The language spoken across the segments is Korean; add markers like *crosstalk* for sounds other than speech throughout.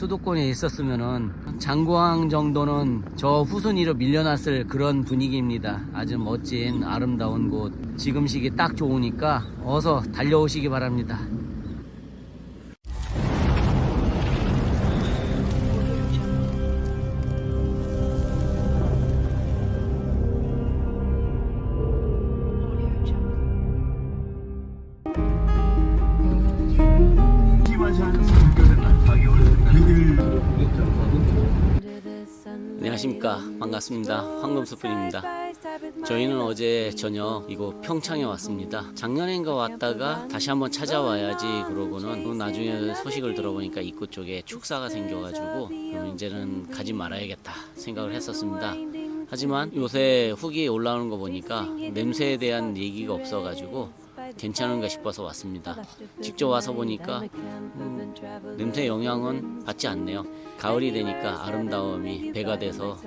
수도권에 있었으면은 장고항 정도는 저 후순위로 밀려났을 그런 분위기입니다. 아주 멋진 아름다운 곳. 지금 시기 딱 좋으니까 어서 달려오시기 바랍니다. 안녕하십니까. 반갑습니다. 황금수풀입니다. 저희는 어제 저녁 이곳 평창에 왔습니다. 작년엔가 왔다가 다시 한번 찾아와야지 그러고는 또 나중에 소식을 들어보니까 입구 쪽에 축사가 생겨가지고 그럼 이제는 가지 말아야겠다 생각을 했었습니다. 하지만 요새 후기 올라오는 거 보니까 냄새에 대한 얘기가 없어가지고 괜찮은가 싶어서 왔습니다 직접 와서 보니까 음, 냄새 영향은 받지 않네요. 가을이 되니까 아름다움이 배가 돼서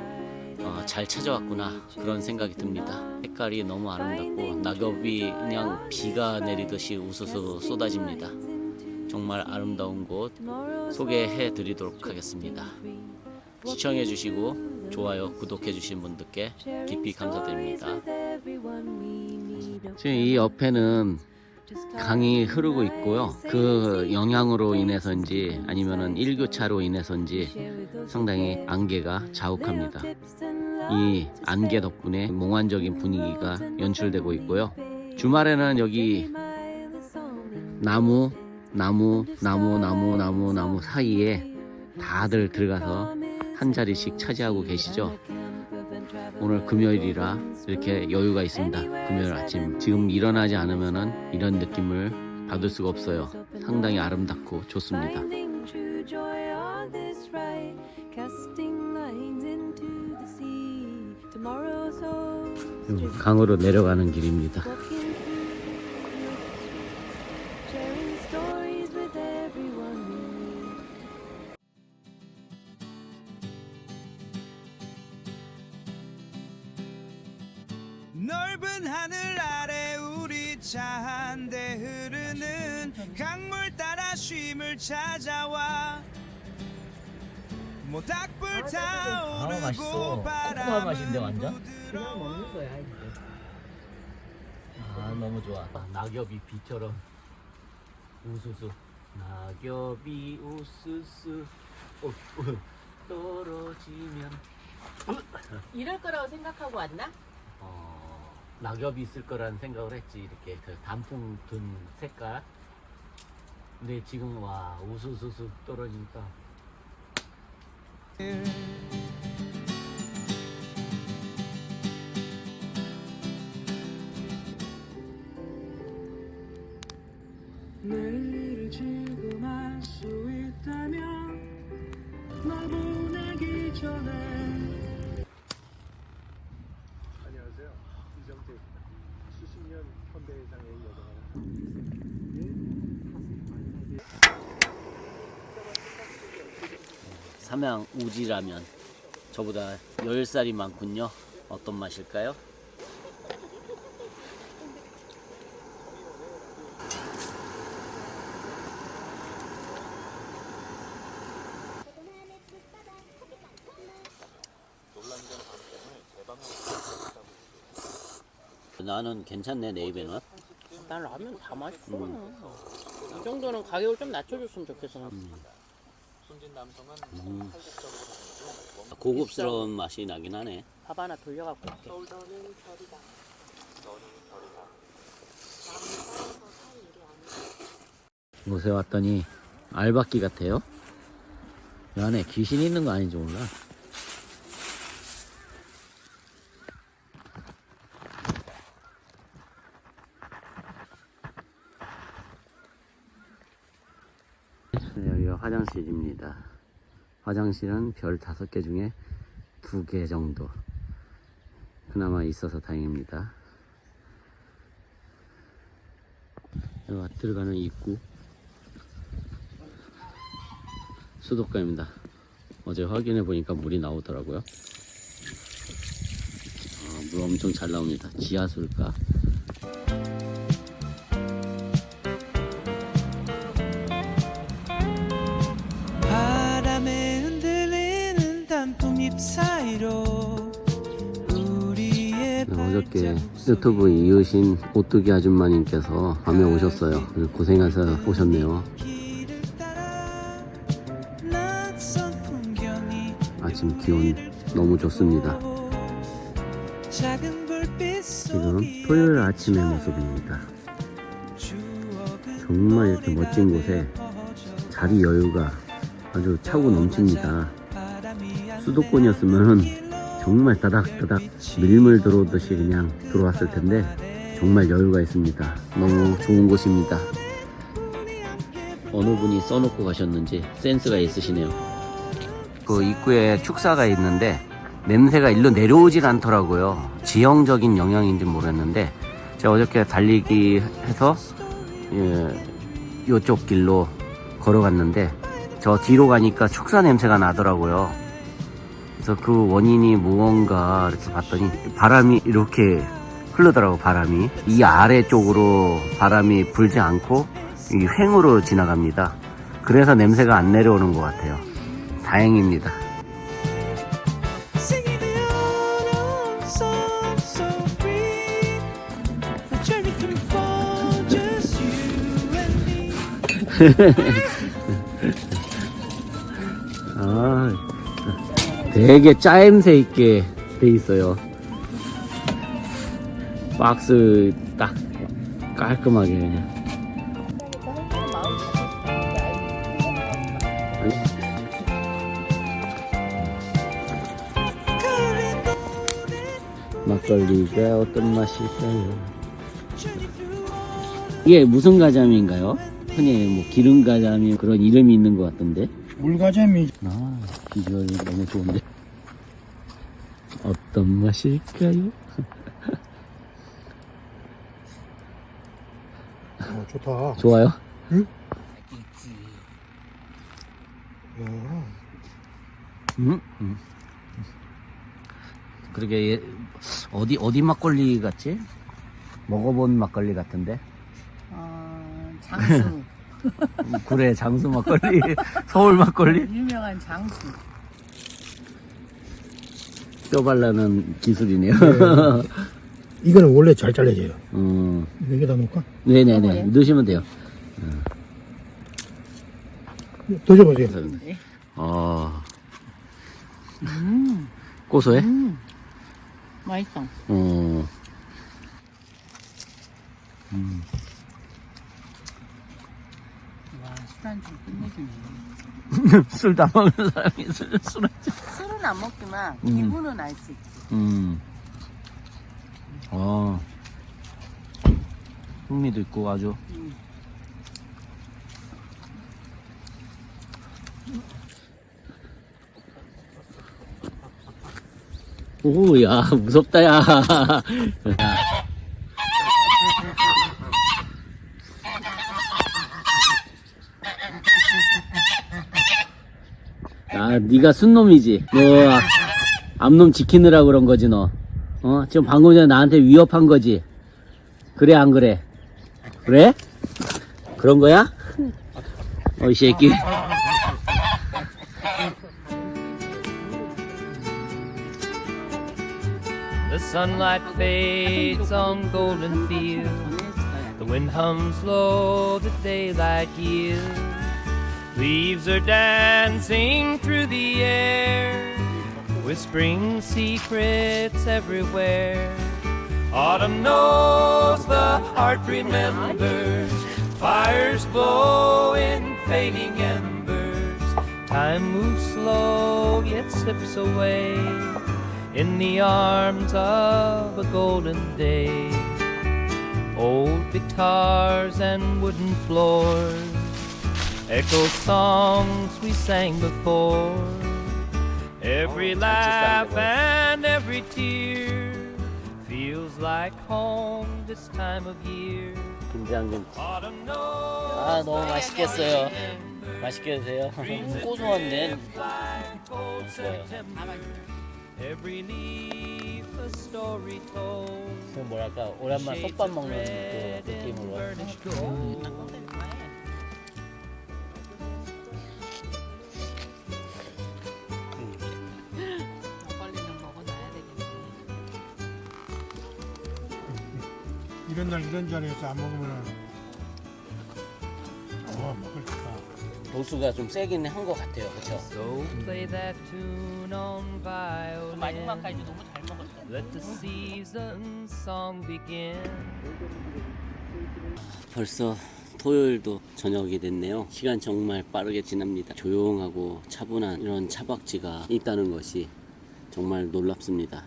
어, 잘 찾아왔구나 그런 생각이 듭니다. 색깔이 너무 아름답고 낙엽이 그냥 비가 내리듯이 우수수 쏟아집니다. 정말 아름다운 곳 소개해 드리도록 하겠습니다. 시청해 주시고 좋아요, 구독해 주신 분들께 깊이 감사드립니다. 지금 이 옆에는 강이 흐르고 있고요. 그 영향으로 인해서인지 아니면은 일교차로 인해서인지 상당히 안개가 자욱합니다. 이 안개 덕분에 몽환적인 분위기가 연출되고 있고요. 주말에는 여기 나무, 나무, 나무, 나무, 나무, 나무 사이에 다들 들어가서 한 자리씩 차지하고 계시죠. 오늘 금요일이라 이렇게 여유가 있습니다. 금요일 아침. 지금 일어나지 않으면은 이런 느낌을 받을 수가 없어요. 상당히 아름답고 좋습니다. 강으로 내려가는 길입니다. 넓은 하늘 아래 우리 차 한 대 흐르는 강물 따라 쉼을 찾아와 모닥불 타오르고 바람은 부드러워 먹는 거야 이제. 아 너무 좋아. 낙엽이 비처럼 우수수. 낙엽이 우수수. 어, 어, 떨어지면 이럴 거라고 생각하고 왔나? 어, 낙엽이 있을 거라는 생각을 했지 이렇게 그 단풍 든 색깔. 근데 지금 와 우수수수 떨어지니까 삼양 우지라면 저보다 10살이 많군요. 어떤 맛일까요? 나는 괜찮네 내 입에는 난 라면 다 맛있어. 이 정도는 가격을 좀 낮춰줬으면 좋겠어. 고급스러운 맛이 나긴 하네 밥 하나 돌려갖고 올게. 곳에 왔더니 알박기 같아요. 이 안에 귀신 있는 거 아닌지 몰라. 여기가 화장실입니다. 화장실은 별 다섯 개 중에 두 개 정도. 그나마 있어서 다행입니다. 여기 들어가는 입구. 수도가입니다. 어제 확인해 보니까 물이 나오더라고요. 아, 물 엄청 잘 나옵니다. 지하수일까? 이렇게 유튜브 이으신 오뚜기 아줌마님께서 밤에 오셨어요. 고생해서 오셨네요. 아침 기온 너무 좋습니다. 지금 토요일 아침의 모습입니다. 정말 이렇게 멋진 곳에 자리 여유가 아주 차고 넘칩니다. 수도권이었으면 정말 따닥따닥 밀물 들어오듯이 그냥 들어왔을 텐데 정말 여유가 있습니다. 너무 좋은 곳입니다. 어느 분이 써놓고 가셨는지 센스가 있으시네요. 그 입구에 축사가 있는데 냄새가 일로 내려오질 않더라고요. 지형적인 영향인지 모르겠는데 제가 어저께 달리기 해서 예, 요쪽 길로 걸어갔는데 저 뒤로 가니까 축사 냄새가 나더라고요. 그래서 그 원인이 무언가 이렇게 봤더니 바람이 이렇게 흐르더라고 바람이 이 아래쪽으로 바람이 불지 않고 이 횡으로 지나갑니다. 그래서 냄새가 안 내려오는 것 같아요. 다행입니다. *laughs* *laughs* 아, 되게 짜임새 있게 돼 있어요. 박스 딱 깔끔하게 그냥. 막걸리가 어떤 맛일까요? 이게 무슨 가자미인가요? 흔히 뭐 기름 가자미 그런 이름이 있는 것 같던데. 물가재미 아, 비주얼이 너무 좋은데. 어떤 맛일까요? 어, 좋다. 좋아요? 음? 음. 그러게 얘, 어디 어디 막걸리 같지? 먹어본 막걸리 같은데. 어, 장수. *laughs* 음, 그래 장수 막걸리, 서울 막걸리. 유명한 장수. 뼈 발라는 기술이네요. *laughs* 이거는 원래 잘 잘려져요. 음, 여기다 놓을까? 네네네 넣으시면 돼요. 드셔보세요. 어. 고소해? 음. 맛있어. 어. 와, *laughs* 술 다 먹는 사람이 술, 술한 잔. 술은 안 먹지만 음. 기분은 알 수 있지. 음. 어. 흥미도 있고 아주. 음. 오, 야, 무섭다, 야. 야, *laughs* 네가 순놈이지. 너 아- 앞놈 지키느라 그런 거지, 너. 어? 지금 방금 전에 나한테 위협한 거지. 그래, 안 그래? 그래? 그런 거야? 어, 이 새끼. The sunlight fades on golden fields. The wind hums low, the daylight yields. Leaves are dancing through the air, whispering secrets everywhere. Autumn knows the heart remembers. Fires blow in fading embers. Time moves slow, yet slips away in the arms of a golden day. Old guitars and wooden floors echo songs we sang before. Every laugh and every tear feels like home this time of year. 김장김치. Autumn knows 아, 너무 맛있겠어요. 맛있게 드세요. *laughs* 고소한데. cold September. Every leaf a story told. 그 뭐랄까 오랜만 솥밥 먹는 그 느낌으로. 이런 날 이런 자리에서 안 먹으면 어 먹을 거다. 도수가 좀 세긴 한 것 같아요. 그렇죠? So play that tune on violin. 마지막까지 너무 잘 먹었어. Let the season song begin. 벌써 토요일도 저녁이 됐네요. 시간 정말 빠르게 지납니다. 조용하고 차분한 이런 차박지가 있다는 것이 정말 놀랍습니다.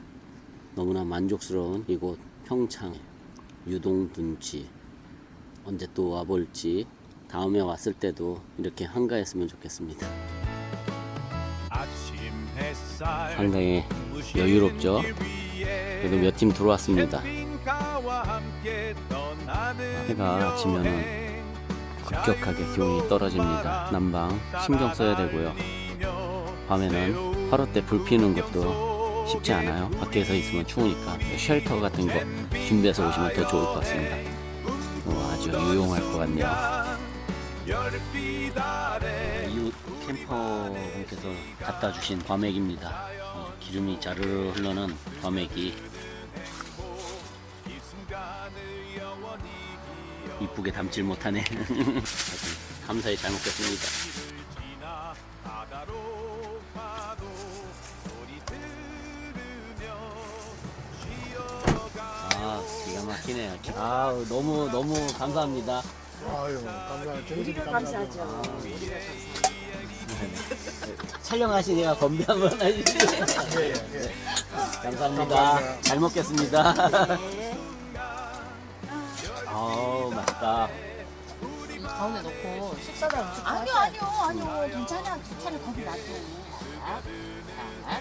너무나 만족스러운 이곳 평창 유동둔치 언제 또 와볼지 다음에 왔을 때도 이렇게 한가했으면 좋겠습니다. 상당히 여유롭죠. 그래도 몇 팀 들어왔습니다. 해가 지면은 급격하게 기온이 떨어집니다. 난방 신경 써야 되고요. 밤에는 화롯대 불 피우는 것도 쉽지 않아요. 밖에서 있으면 추우니까 쉘터 같은 거 준비해서 오시면 더 좋을 것 같습니다. 어, 아주 유용할 것 같네요. 이웃 캠퍼 분께서 갖다 주신 과메기입니다. 어, 기름이 자르르 흘러는 과메기 이쁘게 담질 못하네. *laughs* 감사히 잘 먹겠습니다. 기가 막히네요. 아, 너무 너무 감사합니다. 아유 감사합니다. 우리가 감사하죠. 촬영하시니까 건배 한번 해주시죠. 네, 감사합니다. 잘 먹겠습니다. 아우, 맛있다. 가운데 넣고 식사다 음식 아니요 아니요 아니요 괜찮아 주차를 거기 놔둬 자, 자,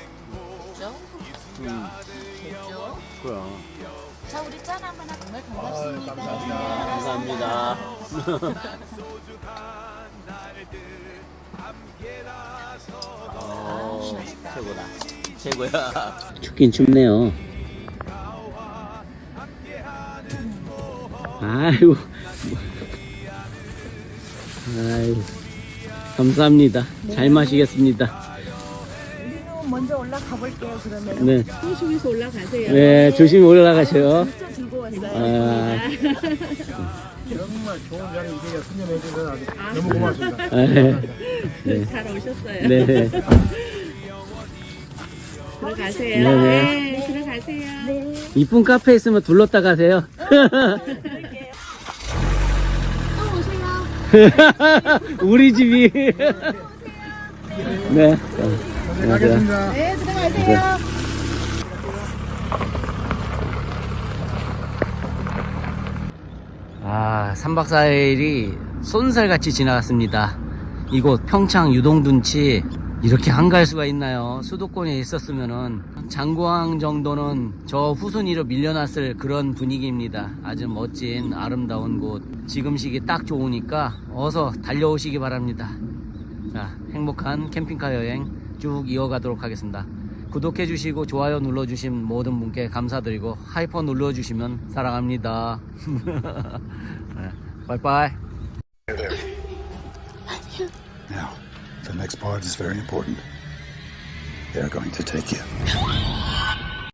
됐죠? 음, 됐죠? 그럼. 자 우리 짠 한번 하고 정말 반갑습니다 감사합니다. 어, 최고다. 최고야. 춥긴 춥네요. 아이고. 아이고. 감사합니다. 잘 마시겠습니다. 먼저 올라가 볼게요 그러면 네. 조심해서 올라가세요 네, 조심히 올라가셔요. 진짜 즐거웠어요 아, 정말 좋은 자리 이렇게 승연해 주셔서 아주 너무 고맙습니다. 네. 잘 오셨어요 네. *laughs* 들어가세요 네, 네. 들어가세요 이쁜 카페 있으면 둘렀다 가세요. 또 오세요 *laughs* 우리 집이. *laughs* 네. 네, 가겠습니다. 네 들어가세요 아, 3박 4일이 쏜살같이 지나갔습니다. 이곳 평창 유동둔치 이렇게 한가할 수가 있나요? 수도권에 있었으면은 장구항 정도는 저 후순위로 밀려났을 그런 분위기입니다. 아주 멋진 아름다운 곳. 지금 시기 딱 좋으니까 어서 달려오시기 바랍니다. 자, 행복한 캠핑카 여행 쭉 이어가도록 하겠습니다. 구독해 주시고 좋아요 눌러 주신 모든 분께 감사드리고 하이퍼 눌러 주시면 사랑합니다. *laughs* 네, 빠이빠이. Now, the next part is very important. They're going to take you.